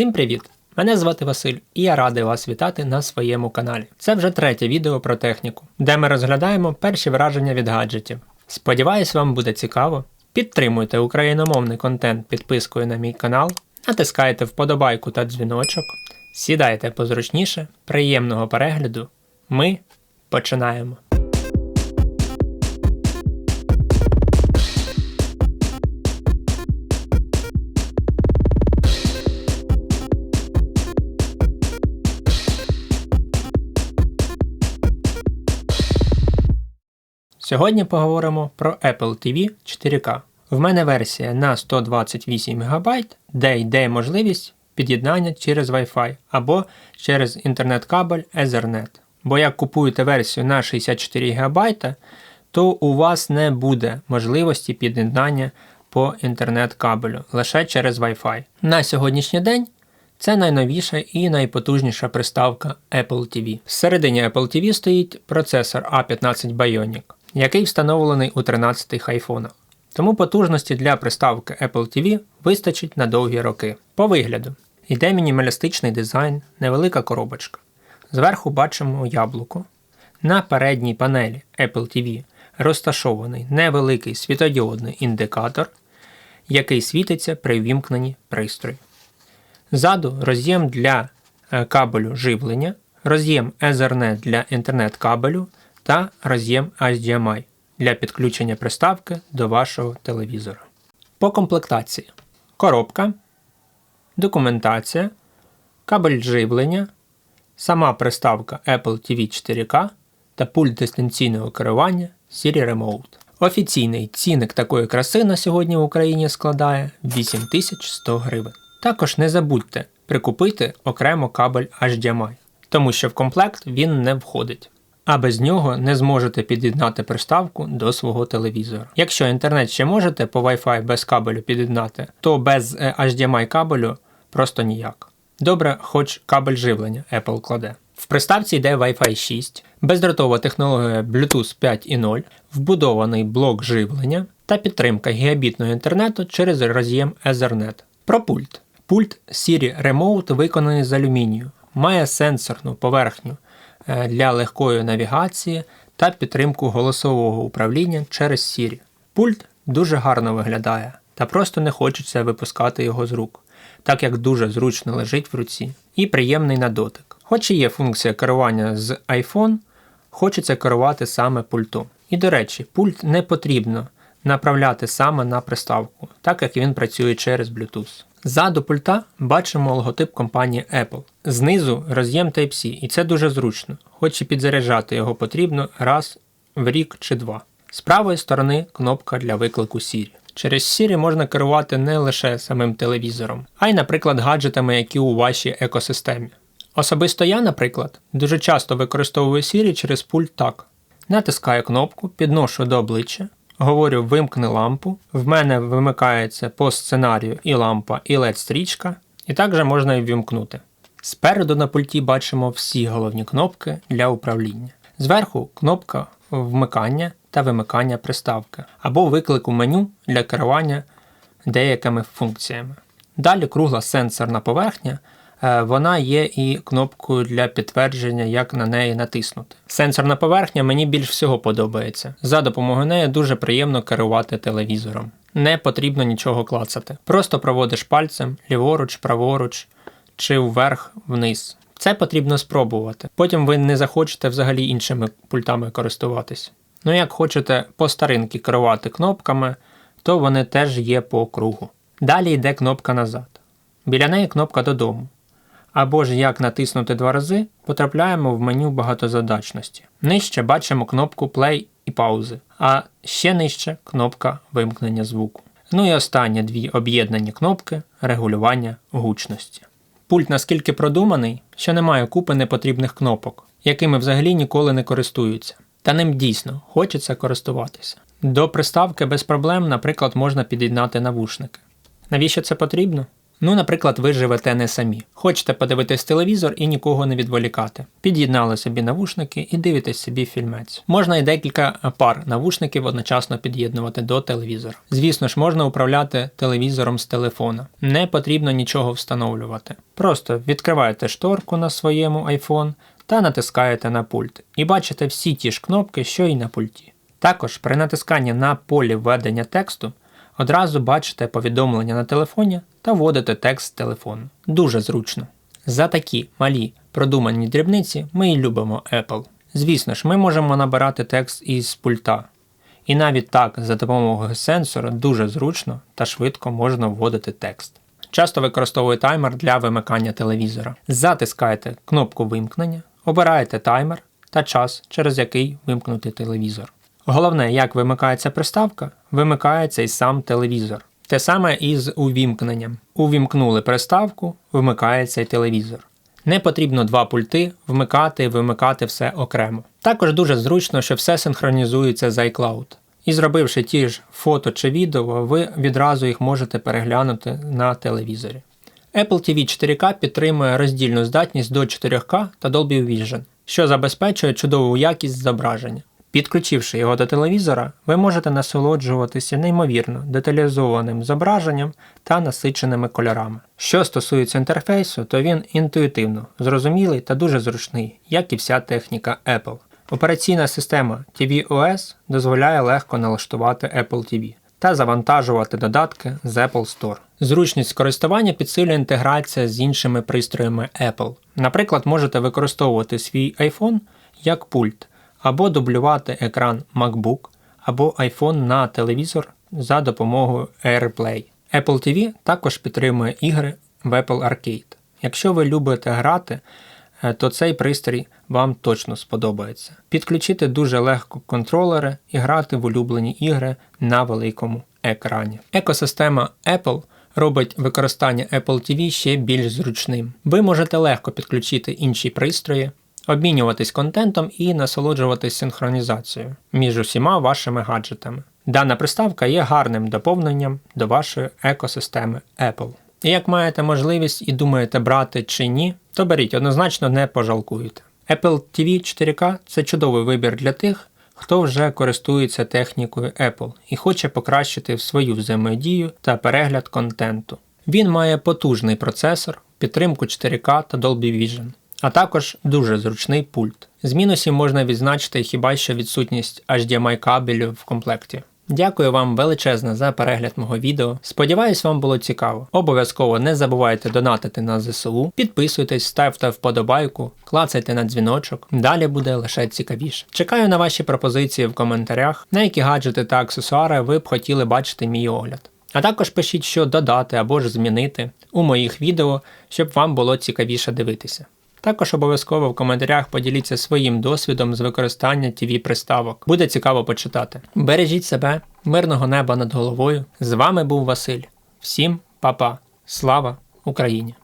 Всім привіт! Мене звати Василь і я радий вас вітати на своєму каналі. Це вже третє відео про техніку, де ми розглядаємо перші враження від гаджетів. Сподіваюсь, вам буде цікаво. Підтримуйте україномовний контент підпискою на мій канал, натискайте вподобайку та дзвіночок, сідайте позручніше, приємного перегляду. Ми починаємо. Сьогодні поговоримо про Apple TV 4K. В мене версія на 128 ГБ, де йде можливість під'єднання через Wi-Fi або через інтернет-кабель Ethernet. Бо як купуєте версію на 64 ГБ, то у вас не буде можливості під'єднання по інтернет-кабелю лише через Wi-Fi. На сьогоднішній день це найновіша і найпотужніша приставка Apple TV. Всередині Apple TV стоїть процесор A15 Bionic який встановлений у 13-х айфонах. Тому потужності для приставки Apple TV вистачить на довгі роки. По вигляду йде мінімалістичний дизайн, невелика коробочка. Зверху бачимо яблуко. На передній панелі Apple TV розташований невеликий світодіодний індикатор, який світиться при вімкненні пристрою. Ззаду роз'єм для е, кабелю живлення, роз'єм Ethernet для інтернет-кабелю та роз'єм HDMI для підключення приставки до вашого телевізора. По комплектації коробка, документація, кабель живлення, сама приставка Apple TV 4K та пульт дистанційного керування Siri Remote. Офіційний цінник такої краси на сьогодні в Україні складає 8100 гривень. Також не забудьте прикупити окремо кабель HDMI, тому що в комплект він не входить а без нього не зможете під'єднати приставку до свого телевізора. Якщо інтернет ще можете по Wi-Fi без кабелю під'єднати, то без е, HDMI кабелю просто ніяк. Добре, хоч кабель живлення Apple кладе. В приставці йде Wi-Fi 6, бездротова технологія Bluetooth 5.0, вбудований блок живлення та підтримка гігабітного інтернету через роз'єм Ethernet. Про пульт. Пульт Siri Remote виконаний з алюмінію, має сенсорну поверхню для легкої навігації та підтримку голосового управління через Siri. Пульт дуже гарно виглядає, та просто не хочеться випускати його з рук, так як дуже зручно лежить в руці і приємний на дотик. Хоч і є функція керування з iPhone, хочеться керувати саме пультом. І до речі, пульт не потрібно направляти саме на приставку, так як він працює через Bluetooth. Ззаду пульта бачимо логотип компанії Apple. Знизу роз'єм Type-C, і це дуже зручно, хоч і підзаряджати його потрібно раз в рік чи два. З правої сторони кнопка для виклику Siri. Через Siri можна керувати не лише самим телевізором, а й, наприклад, гаджетами, які у вашій екосистемі. Особисто я, наприклад, дуже часто використовую Siri через пульт так. Натискаю кнопку, підношу до обличчя, Говорю, вимкни лампу. В мене вимикається по сценарію і лампа, і led стрічка, і також можна і вімкнути. Спереду на пульті бачимо всі головні кнопки для управління. Зверху кнопка вмикання та вимикання приставки, або виклику меню для керування деякими функціями. Далі кругла сенсорна поверхня вона є і кнопкою для підтвердження, як на неї натиснути. Сенсорна поверхня мені більш всього подобається. За допомогою неї дуже приємно керувати телевізором. Не потрібно нічого клацати. Просто проводиш пальцем ліворуч, праворуч чи вверх-вниз. Це потрібно спробувати. Потім ви не захочете взагалі іншими пультами користуватись. Ну, як хочете по старинки керувати кнопками, то вони теж є по кругу. Далі йде кнопка назад. Біля неї кнопка додому або ж як натиснути два рази, потрапляємо в меню багатозадачності. Нижче бачимо кнопку Play і паузи, а ще нижче кнопка вимкнення звуку. Ну і останні дві об'єднані кнопки регулювання гучності. Пульт наскільки продуманий, що немає купи непотрібних кнопок, якими взагалі ніколи не користуються. Та ним дійсно хочеться користуватися. До приставки без проблем, наприклад, можна під'єднати навушники. Навіщо це потрібно? Ну, наприклад, ви живете не самі. Хочете подивитись телевізор і нікого не відволікати. Під'єднали собі навушники і дивитесь собі фільмець. Можна і декілька пар навушників одночасно під'єднувати до телевізора. Звісно ж, можна управляти телевізором з телефона. Не потрібно нічого встановлювати. Просто відкриваєте шторку на своєму iPhone та натискаєте на пульт. І бачите всі ті ж кнопки, що й на пульті. Також при натисканні на полі введення тексту одразу бачите повідомлення на телефоні та вводите текст з телефону. Дуже зручно. За такі малі продумані дрібниці ми і любимо Apple. Звісно ж, ми можемо набирати текст із пульта. І навіть так, за допомогою сенсора дуже зручно та швидко можна вводити текст. Часто використовую таймер для вимикання телевізора. Затискаєте кнопку вимкнення, обираєте таймер та час, через який вимкнути телевізор. Головне, як вимикається приставка, вимикається і сам телевізор. Те саме і з увімкненням. Увімкнули приставку, вмикається і телевізор. Не потрібно два пульти вмикати і вимикати все окремо. Також дуже зручно, що все синхронізується з iCloud. І зробивши ті ж фото чи відео, ви відразу їх можете переглянути на телевізорі. Apple TV 4K підтримує роздільну здатність до 4K та Dolby Vision, що забезпечує чудову якість зображення. Підключивши його до телевізора, ви можете насолоджуватися неймовірно деталізованим зображенням та насиченими кольорами. Що стосується інтерфейсу, то він інтуїтивно зрозумілий та дуже зручний, як і вся техніка Apple. Операційна система tvOS дозволяє легко налаштувати Apple TV та завантажувати додатки з Apple Store. Зручність користування підсилює інтеграція з іншими пристроями Apple. Наприклад, можете використовувати свій iPhone як пульт або дублювати екран MacBook або iPhone на телевізор за допомогою AirPlay. Apple TV також підтримує ігри в Apple Arcade. Якщо ви любите грати, е, то цей пристрій вам точно сподобається. Підключити дуже легко контролери і грати в улюблені ігри на великому екрані. Екосистема Apple робить використання Apple TV ще більш зручним. Ви можете легко підключити інші пристрої, обмінюватись контентом і насолоджуватись синхронізацією між усіма вашими гаджетами. Дана приставка є гарним доповненням до вашої екосистеми Apple. І як маєте можливість і думаєте брати чи ні, то беріть, однозначно не пожалкуєте. Apple TV 4K це чудовий вибір для тих, хто вже користується технікою Apple і хоче покращити свою взаємодію та перегляд контенту. Він має потужний процесор, підтримку 4К та Dolby Vision, а також дуже зручний пульт. З мінусів можна відзначити хіба що відсутність HDMI кабелю в комплекті. Дякую вам величезне за перегляд мого відео. Сподіваюсь, вам було цікаво. Обов'язково не забувайте донатити на ЗСУ, підписуйтесь, ставте вподобайку, клацайте на дзвіночок. Далі буде лише цікавіше. Чекаю на ваші пропозиції в коментарях, на які гаджети та аксесуари ви б хотіли бачити мій огляд. А також пишіть, що додати або ж змінити у моїх відео, щоб вам було цікавіше дивитися. Також обов'язково в коментарях поділіться своїм досвідом з використання tv приставок. Буде цікаво почитати. Бережіть себе, мирного неба над головою. З вами був Василь. Всім па-па. Слава Україні!